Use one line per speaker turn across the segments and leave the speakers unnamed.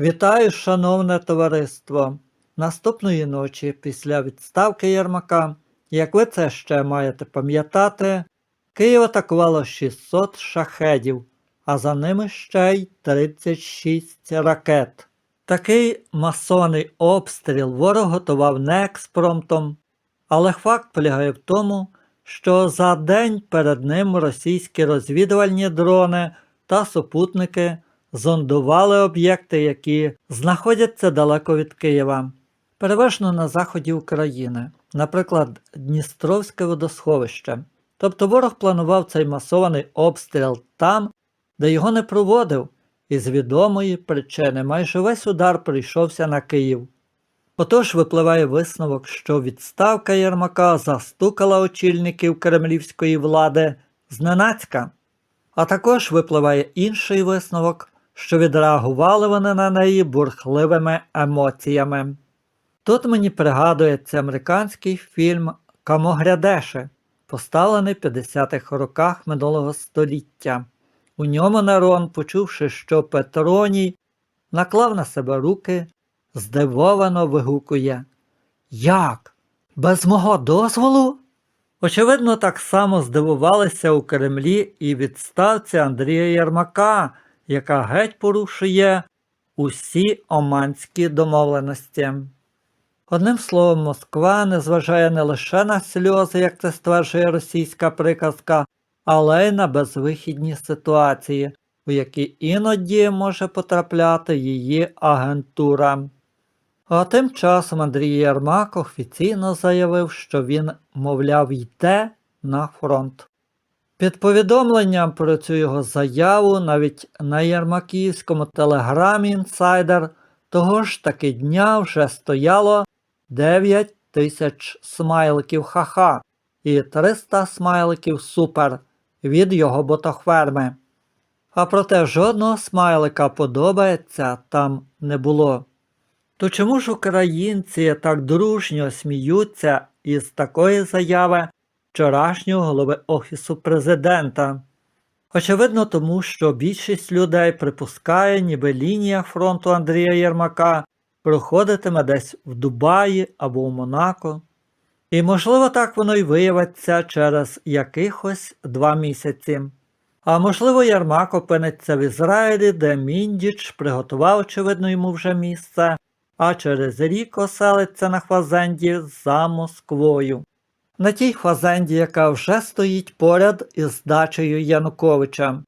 Вітаю, шановне товариство! Наступної ночі, після відставки Єрмака, як ви це ще маєте пам'ятати, Київ атакувало 600 шахедів, а за ними ще й 36 ракет. Такий масований обстріл ворог готував не експромтом, але факт полягає в тому, що за день перед ним російські розвідувальні дрони та супутники зондували об'єкти, які знаходяться далеко від Києва, переважно на заході України, наприклад, Дністровське водосховище. Тобто ворог планував цей масований обстріл там, де його не проводив, і з відомої причини майже весь удар прийшовся на Київ. Отож випливає висновок, що відставка Єрмака застукала очільників кремлівської влади зненацька. А також випливає інший висновок, що відреагували вони на неї бурхливими емоціями. Тут мені пригадується американський фільм Камогрядеше, поставлений в 50-х роках минулого століття. У ньому Нерон, почувши, що Петроній наклав на себе руки, здивовано вигукує Як? Без мого дозволу? Очевидно, так само здивувалися у Кремлі і відставці Андрія Єрмака, яка геть порушує усі оманські домовленості. Одним словом, Москва не зважає не лише на сльози, як це стверджує російська приказка, але й на безвихідні ситуації, у які іноді може потрапляти її агентура. А тим часом Андрій Єрмак офіційно заявив, що він, мовляв, йде на фронт. Під повідомленням про цю його заяву навіть на Єрмаківському телеграмі інсайдер того ж таки дня вже стояло 9 тисяч смайликів ха-ха і 300 смайликів супер від його ботохверми. А проте жодного смайлика подобається там не було. То чому ж українці так дружньо сміються із такої заяви вчорашнього голови Офісу президента? Очевидно, тому що більшість людей припускає, ніби лінія фронту Андрія Єрмака проходитиме десь в Дубаї або у Монако. І, можливо, так воно й виявиться через якихось два місяці. А можливо, Ярмак опиниться в Ізраїлі, де Міндіч приготував, очевидно, йому вже місце, а через рік оселиться на Хвазенді за Москвою. На тій Хвазенді, яка вже стоїть поряд із дачею Януковича.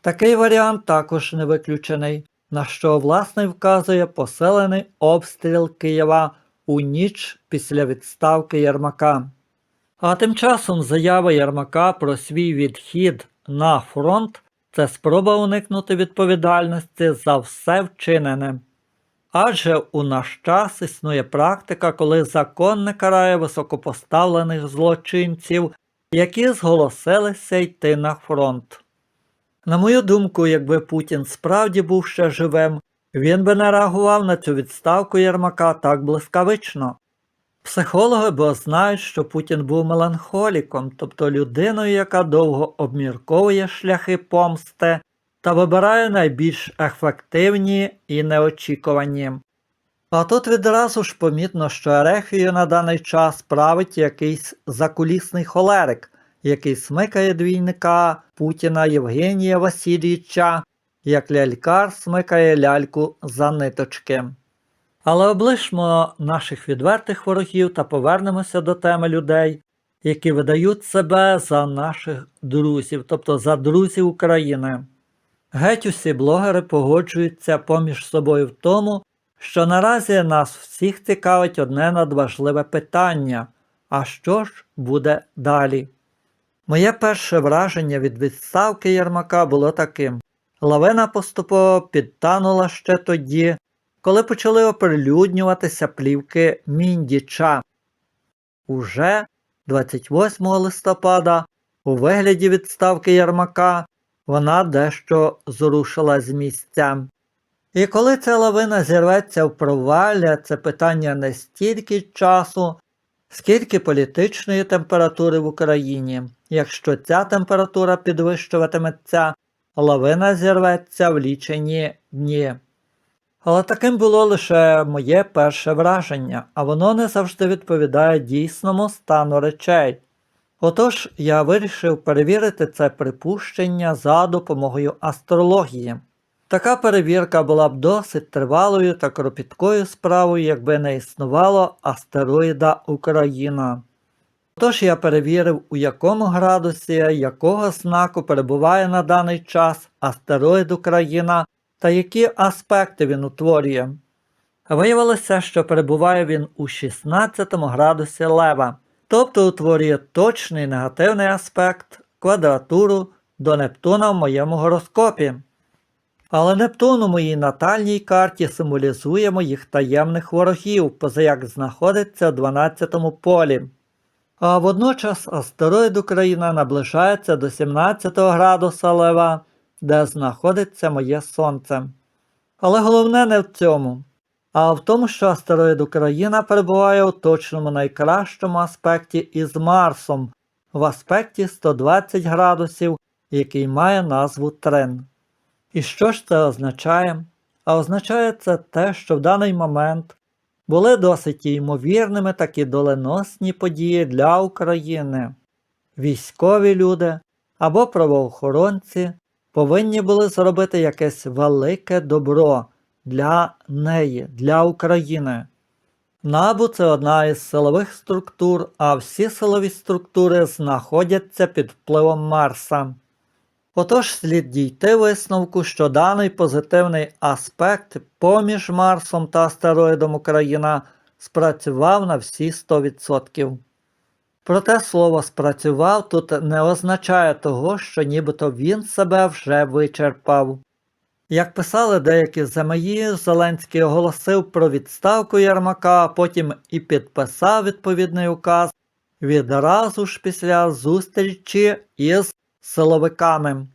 Такий варіант також не виключений, на що власне вказує поселений обстріл Києва у ніч після відставки Ярмака. А тим часом заява Ярмака про свій відхід на фронт це спроба уникнути відповідальності за все вчинене. Адже у наш час існує практика, коли закон не карає високопоставлених злочинців, які зголосилися йти на фронт. На мою думку, якби Путін справді був ще живим, він би не реагував на цю відставку Єрмака так блискавично. Психологи бо знають, що Путін був меланхоліком, тобто людиною, яка довго обмірковує шляхи помсти та вибирає найбільш ефективні і неочікувані. А тут відразу ж помітно, що Ерефію на даний час править якийсь закулісний холерик, який смикає двійника Путіна Євгенія Васильовича, як лялькар смикає ляльку за ниточки. Але облишмо наших відвертих ворогів та повернемося до теми людей, які видають себе за наших друзів, тобто за друзів України. Геть усі блогери погоджуються поміж собою в тому, що наразі нас всіх цікавить одне надважливе питання а що ж буде далі? Моє перше враження від відставки Єрмака було таким: лавина поступово підтанула ще тоді, коли почали оприлюднюватися плівки Міндіча. Уже 28 листопада, у вигляді відставки Єрмака, вона дещо зрушила з місця. І коли ця лавина зірветься в провалля, це питання не стільки часу, скільки політичної температури в Україні. Якщо ця температура підвищуватиметься, лавина зірветься в лічені дні. Але таким було лише моє перше враження, а воно не завжди відповідає дійсному стану речей. Отож, я вирішив перевірити це припущення за допомогою астрології. Така перевірка була б досить тривалою та кропіткою справою, якби не існувало астероїда Україна. Тож я перевірив, у якому градусі якого знаку перебуває на даний час астероїд Україна та які аспекти він утворює. Виявилося, що перебуває він у 16 градусі Лева, тобто утворює точний негативний аспект, квадратуру до Нептуна в моєму гороскопі. Але Нептун у моїй натальній карті символізує моїх таємних ворогів, позаяк знаходиться в 12-му полі. А водночас астероїд Україна наближається до 17 градуса Лева, де знаходиться моє Сонце. Але головне не в цьому, а в тому, що астероїд Україна перебуває у точному найкращому аспекті із Марсом, в аспекті 120 градусів, який має назву Трин. І що ж це означає? А означає це те, що в даний момент були досить ймовірними такі доленосні події для України. Військові люди або правоохоронці повинні були зробити якесь велике добро для неї, для України. НАБУ це одна із силових структур, а всі силові структури знаходяться під впливом Марса. Отож слід дійти висновку, що даний позитивний аспект поміж Марсом та астероїдом Україна спрацював на всі 100%. Проте слово спрацював тут не означає того, що нібито він себе вже вичерпав. Як писали деякі ЗМІ, Зеленський оголосив про відставку Єрмака, а потім і підписав відповідний указ відразу ж після зустрічі із силовиками.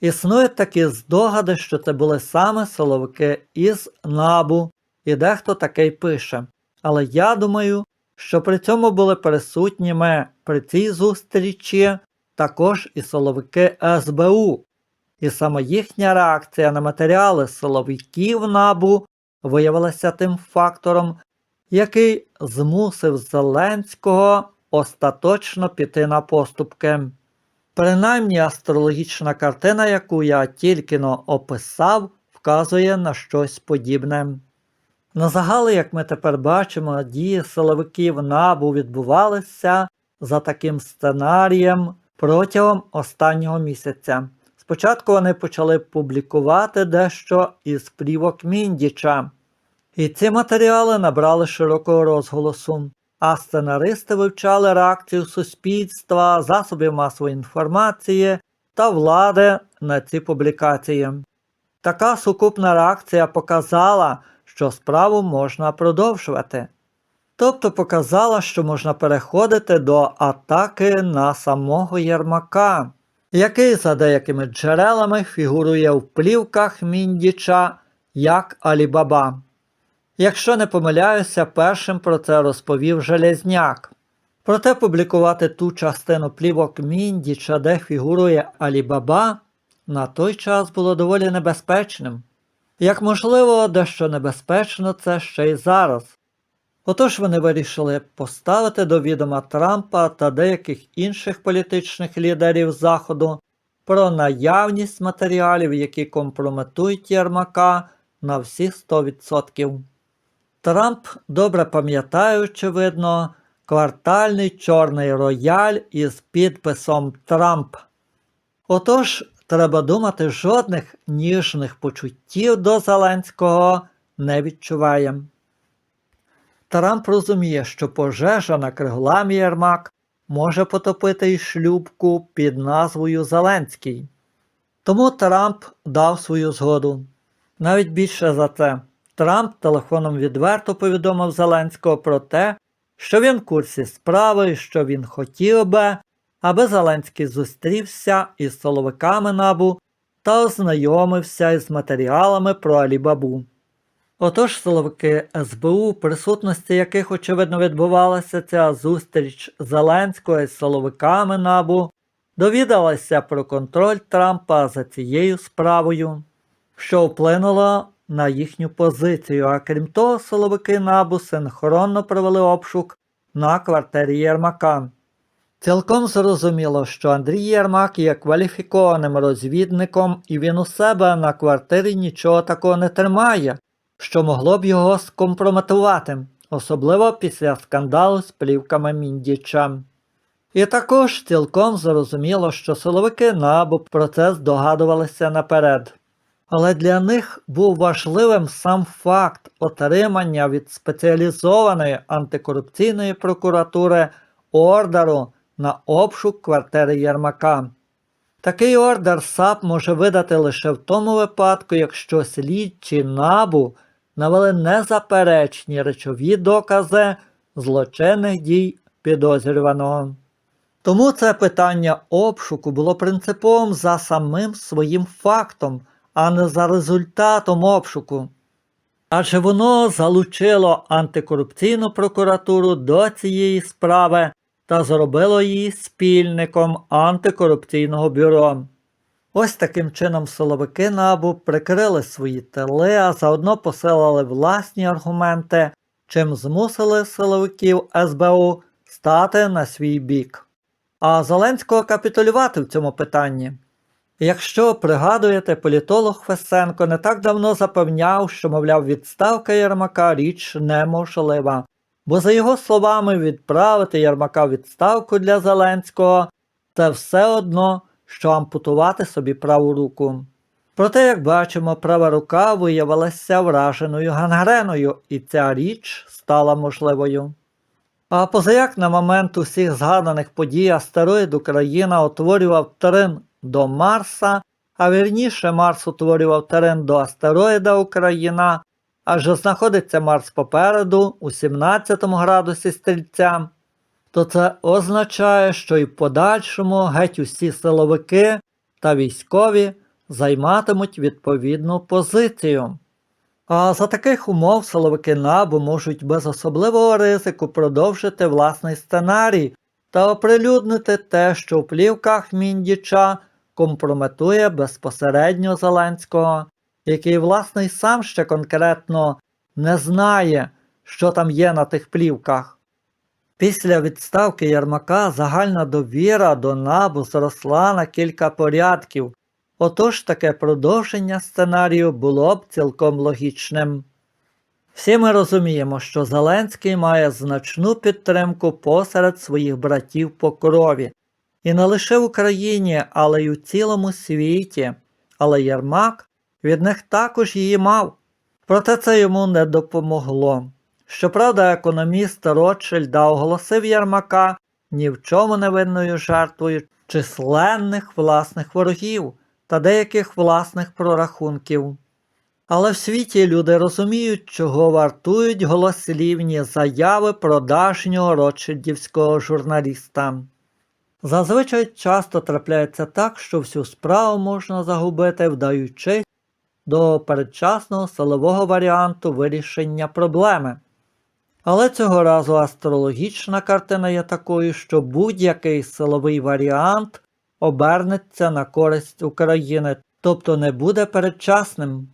Існують такі здогади, що це були саме силовики із набу, і дехто такий пише. Але я думаю, що при цьому були присутніми при цій зустрічі також і силовики СБУ, і саме їхня реакція на матеріали силовиків набу виявилася тим фактором, який змусив Зеленського остаточно піти на поступки. Принаймні астрологічна картина, яку я тільки но описав, вказує на щось подібне. На загали, як ми тепер бачимо, дії силовиків набу відбувалися за таким сценарієм протягом останнього місяця. Спочатку вони почали публікувати дещо із плівок Міндіча, і ці матеріали набрали широкого розголосу а сценаристи вивчали реакцію суспільства, засобів масової інформації та влади на ці публікації. Така сукупна реакція показала, що справу можна продовжувати. Тобто показала, що можна переходити до атаки на самого Єрмака, який за деякими джерелами фігурує в плівках Міндіча як Алібаба. Якщо не помиляюся, першим про це розповів Железняк. Проте публікувати ту частину плівок Міндіча, де фігурує Алібаба, на той час було доволі небезпечним. Як можливо, дещо небезпечно це ще й зараз. Отож вони вирішили поставити до відома Трампа та деяких інших політичних лідерів Заходу про наявність матеріалів, які компрометують Єрмака на всі 100%. Трамп, добре пам'ятає, очевидно, квартальний чорний рояль із підписом Трамп. Отож, треба думати, жодних ніжних почуттів до Зеленського не відчуває. Трамп розуміє, що пожежа на криголамі Єрмак може потопити й шлюбку під назвою Зеленський. Тому Трамп дав свою згоду. Навіть більше за це. Трамп телефоном відверто повідомив Зеленського про те, що він в курсі справи і що він хотів би, аби Зеленський зустрівся із соловиками набу та ознайомився із матеріалами про Алібабу. Отож силовики СБУ, в присутності яких, очевидно, відбувалася ця зустріч Зеленського із силовиками набу, довідалися про контроль Трампа за цією справою, що вплинуло на їхню позицію, а крім того, силовики набу синхронно провели обшук на квартирі Єрмака. Цілком зрозуміло, що Андрій Єрмак є кваліфікованим розвідником, і він у себе на квартирі нічого такого не тримає, що могло б його скомпрометувати, особливо після скандалу з плівками Міндіча. І також цілком зрозуміло, що силовики НАБУ про це здогадувалися наперед. Але для них був важливим сам факт отримання від спеціалізованої антикорупційної прокуратури ордеру на обшук квартири Єрмака. Такий ордер САП може видати лише в тому випадку, якщо слідчі набу навели незаперечні речові докази злочинних дій підозрюваного. Тому це питання обшуку було принциповим за самим своїм фактом, а не за результатом обшуку. Адже воно залучило антикорупційну прокуратуру до цієї справи та зробило її спільником антикорупційного бюро. Ось таким чином силовики НАБУ прикрили свої тили, а заодно посилили власні аргументи, чим змусили силовиків СБУ стати на свій бік. А Зеленського капітулювати в цьому питанні. Якщо пригадуєте, політолог Фесенко не так давно запевняв, що, мовляв, відставка Єрмака річ неможлива, бо, за його словами, відправити Єрмака відставку для Зеленського це все одно, що ампутувати собі праву руку. Проте, як бачимо, права рука виявилася враженою гангреною, і ця річ стала можливою. А позаяк на момент усіх згаданих подій астероїд Україна утворював терен до Марса, а вірніше Марс утворював терен до астероїда Україна, адже знаходиться Марс попереду у 17 градусі стрільця, то це означає, що і в подальшому геть усі силовики та військові займатимуть відповідну позицію. А за таких умов силовики НАБУ можуть без особливого ризику продовжити власний сценарій та оприлюднити те, що в плівках Міндіча компрометує безпосередньо Зеленського, який, власне, й сам ще конкретно не знає, що там є на тих плівках. Після відставки Єрмака загальна довіра до набу зросла на кілька порядків, отож таке продовження сценарію було б цілком логічним. Всі ми розуміємо, що Зеленський має значну підтримку посеред своїх братів по крові, і не лише в Україні, але й у цілому світі, але Єрмак від них також її мав. Проте це йому не допомогло. Щоправда, економіст Ротшильда оголосив Єрмака ні в чому не винною жертвою численних власних ворогів та деяких власних прорахунків. Але в світі люди розуміють, чого вартують голослівні заяви продажнього ротшильдівського журналіста. Зазвичай часто трапляється так, що всю справу можна загубити, вдаючись до передчасного силового варіанту вирішення проблеми. Але цього разу астрологічна картина є такою, що будь-який силовий варіант обернеться на користь України, тобто не буде передчасним.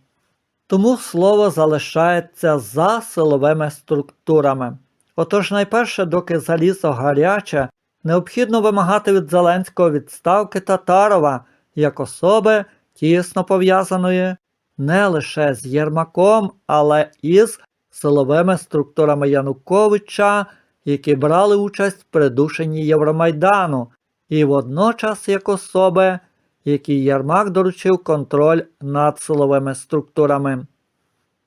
Тому слово залишається за силовими структурами. Отож, найперше, доки залізо гаряче, необхідно вимагати від Зеленського відставки Татарова як особи, тісно пов'язаної не лише з Єрмаком, але і з силовими структурами Януковича, які брали участь в придушенні Євромайдану, і водночас як особи, які Єрмак доручив контроль над силовими структурами.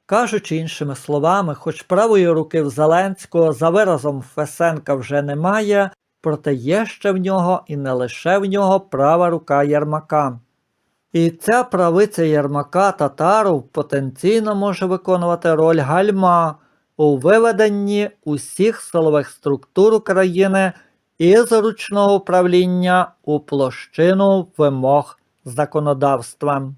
Кажучи іншими словами, хоч правої руки в Зеленського за виразом Фесенка вже немає, проте є ще в нього і не лише в нього права рука Єрмака. І ця правиця Єрмака Татаров потенційно може виконувати роль гальма у виведенні усіх силових структур України із ручного управління у площину вимог законодавства.